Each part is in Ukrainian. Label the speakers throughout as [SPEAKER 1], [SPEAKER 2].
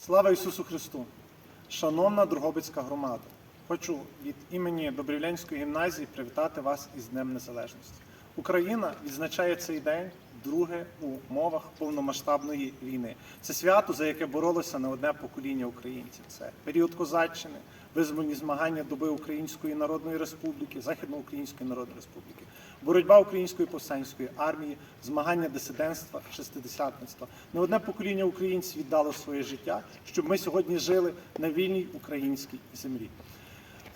[SPEAKER 1] Слава Ісусу Христу! Шановна Другобицька громада, хочу від імені Добрівлянської гімназії привітати вас із Днем Незалежності. Україна відзначає цей день друге у умовах повномасштабної війни. Це свято, за яке боролося не одне покоління українців. Це період козаччини, визвольні змагання доби Української Народної Республіки, Західноукраїнської Народної Республіки, боротьба Української повстанської армії, змагання дисидентства, шестидесятництва. Не одне покоління українців віддало своє життя, щоб ми сьогодні жили на вільній українській землі.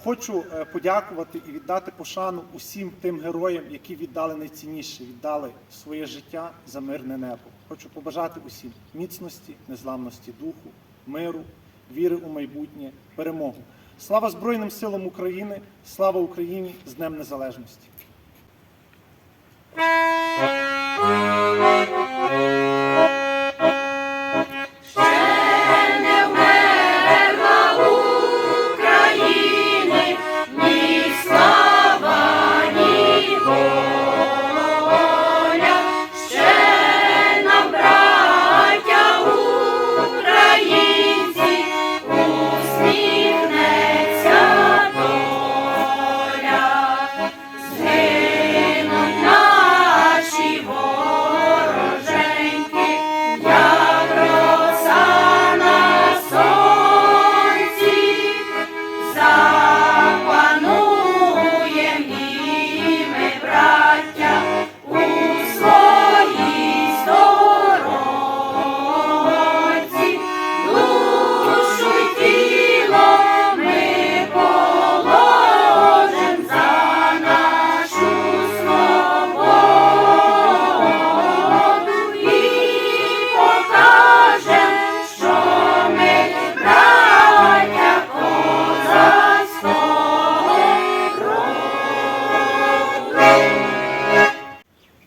[SPEAKER 1] Хочу е, подякувати і віддати пошану усім тим героям, які віддали найцінніше, віддали своє життя за мирне небо. Хочу побажати усім міцності, незламності духу, миру, віри у майбутнє, перемогу. Слава Збройним силам України! Слава Україні з Днем Незалежності!